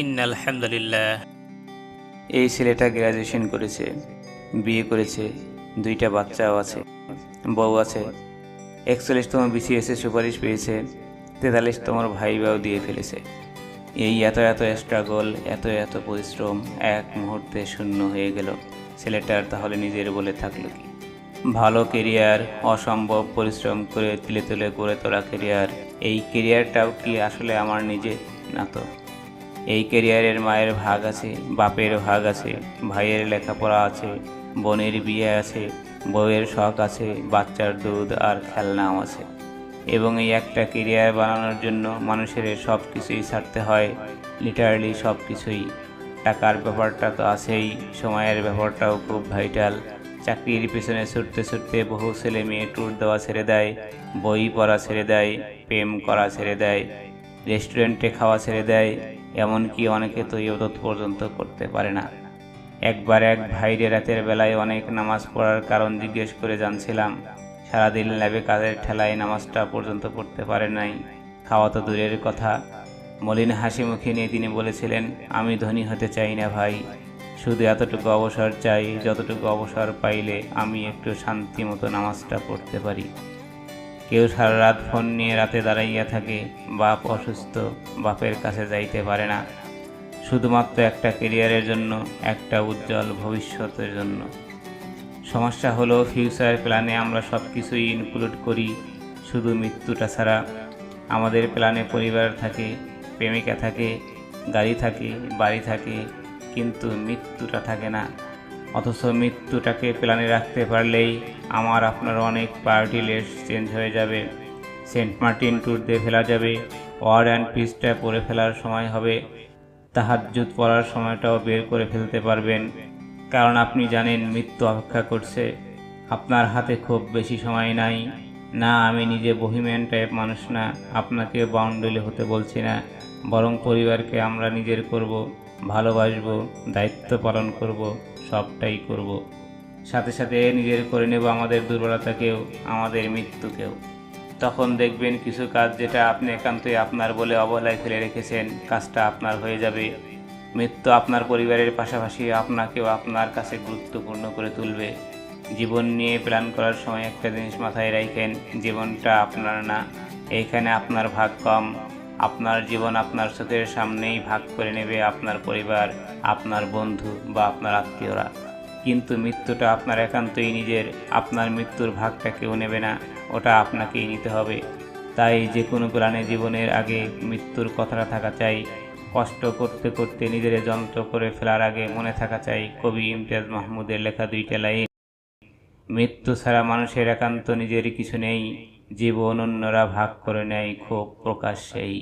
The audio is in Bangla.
ইন আলহামদুলিল্লাহ এই ছেলেটা গ্র্যাজুয়েশন করেছে, বিয়ে করেছে, দুইটা বাচ্চাও আছে, বউ আছে। একচল্লিশতম বিসিএসে সুপারিশ পেয়েছে, তেতাল্লিশতম ভাইবাও দিয়ে ফেলেছে। এই এত এত স্ট্রাগল এত এত পরিশ্রম, এক মুহূর্তে শূন্য হয়ে গেল। ছেলেটার তাহলে নিজের বলে থাকল কি? ভালো কেরিয়ার অসম্ভব পরিশ্রম করে তুলে তুলে গড়ে তোলা কেরিয়ার এই কেরিয়ারটাও কি আসলে আমার নিজে না তো। এই ক্যারিয়ারের মায়ের ভাগ আছে, বাপের ভাগ আছে, ভাইয়ের লেখাপড়া আছে, বোনের বিয়ে আছে, বউয়ের শখ আছে, বাচ্চার দুধ আর খেলনাও আছে। এবং এই একটা কেরিয়ার বানানোর জন্য মানুষের সব কিছুই ছাড়তে হয় লিটারালি সব কিছুই। টাকার ব্যাপারটা তো আছেই, সময়ের ব্যাপারটাও খুব ভাইটাল চাকরির পিছনে ছুটতে ছুটতে বহু ছেলে মেয়ে ট্যুর দেওয়া ছেড়ে দেয়, বই পড়া ছেড়ে দেয়, প্রেম করা ছেড়ে দেয় রেস্টুরেন্টে খাওয়া ছেড়ে দেয় এমনকি অনেকে তো ইবাদত পর্যন্ত করতে পারে না। একবার এক ভাইরে রাতের বেলায় অনেক নামাজ পড়ার কারণ জিজ্ঞেস করে জানছিলাম, সারাদিন ল্যাবে কাজের ঠেলায় নামাজটা পর্যন্ত পড়তে পারে নাই, খাওয়া তো দূরের কথা। মলিন হাসি মুখে নিয়ে তিনি বলেছিলেন, আমি ধনী হতে চাই না ভাই, শুধু এতটুকু অবসর চাই, যতটুকু অবসর পাইলে আমি একটু শান্তি মতো নামাজটা পড়তে পারি। কেউ সারা রাত ফোন নিয়ে রাতে দাঁড়াইয়া থাকে, বাপ অসুস্থ, বাপের কাছে যাইতে পারে না। শুধুমাত্র একটা কেরিয়ারের জন্য, একটা উজ্জ্বল ভবিষ্যতের জন্য। সমস্যা হলো ফিউচার প্ল্যানে আমরা সব কিছুই ইনক্লুড করি, শুধু মৃত্যুটা ছাড়া। আমাদের প্ল্যানে পরিবার থাকে, প্রেমিকা থাকে, গাড়ি থাকে, বাড়ি থাকে, কিন্তু মৃত্যুটা থাকে না। অথচ মৃত্যুটাকে প্ল্যানে রাখতে পারলেই আমার আপনার অনেক পার্টি লিস্ট চেঞ্জ হয়ে যাবে। সেন্ট মার্টিন ট্যুর দিয়ে ফেলা যাবে, ওয়ার অ্যান্ড পিসটা পরে ফেলার সময় হবে। তাহাজ্জুদ পড়ার সময়টাও বের করে ফেলতে পারবেন। কারণ আপনি জানেন মৃত্যু অপেক্ষা করছে। আপনার হাতে খুব বেশি সময় নাই। না, আমি নিজে বহিম্যান টাইপ মানুষ না। আপনাকে বাউন্ডুলে হতে বলছি না। বরং পরিবারকে আমরা নিজের করব, ভালোবাসবো, দায়িত্ব পালন করব। সবটাই করব। সাথে সাথে নিজের করে নেব আমাদের দুর্বলতাকেও, আমাদের মৃত্যুকেও। তখন দেখবেন কিছু কাজ যেটা আপনি একান্তই আপনার বলে অবহেলায় ফেলে রেখেছেন, কাজটা আপনার হয়ে যাবে। মৃত্যু আপনার পরিবারের পাশাপাশি আপনাকেও আপনার কাছে গুরুত্বপূর্ণ করে তুলবে। জীবন নিয়ে প্ল্যান করার সময় একটা জিনিস মাথায় রাখেন জীবনটা আপনার না। এইখানে আপনার ভাগ কম। আপনার জীবন আপনার চোখের সামনেই ভাগ করে নেবে আপনার পরিবার, আপনার বন্ধু বা আপনার আত্মীয়রা। কিন্তু মৃত্যুটা আপনার একান্তই নিজের, আপনার মৃত্যুর ভাগটা কেউ নেবে না, ওটা আপনাকেই নিতে হবে। তাই যে কোনো প্ল্যানে জীবনের আগে মৃত্যুর কথাটা থাকা চাই, কষ্ট করতে করতে নিজের যন্ত্র করে ফেলার আগে মনে থাকা চাই, কবি ইমতিয়াজ মাহমুদের লেখা দুইটা লাইন, মৃত্যু ছাড়া মানুষের একান্ত নিজের কিছু নেই। জীবন অন্যরা ভাগ করে নেয় ক্ষোভ প্রকাশ্যেই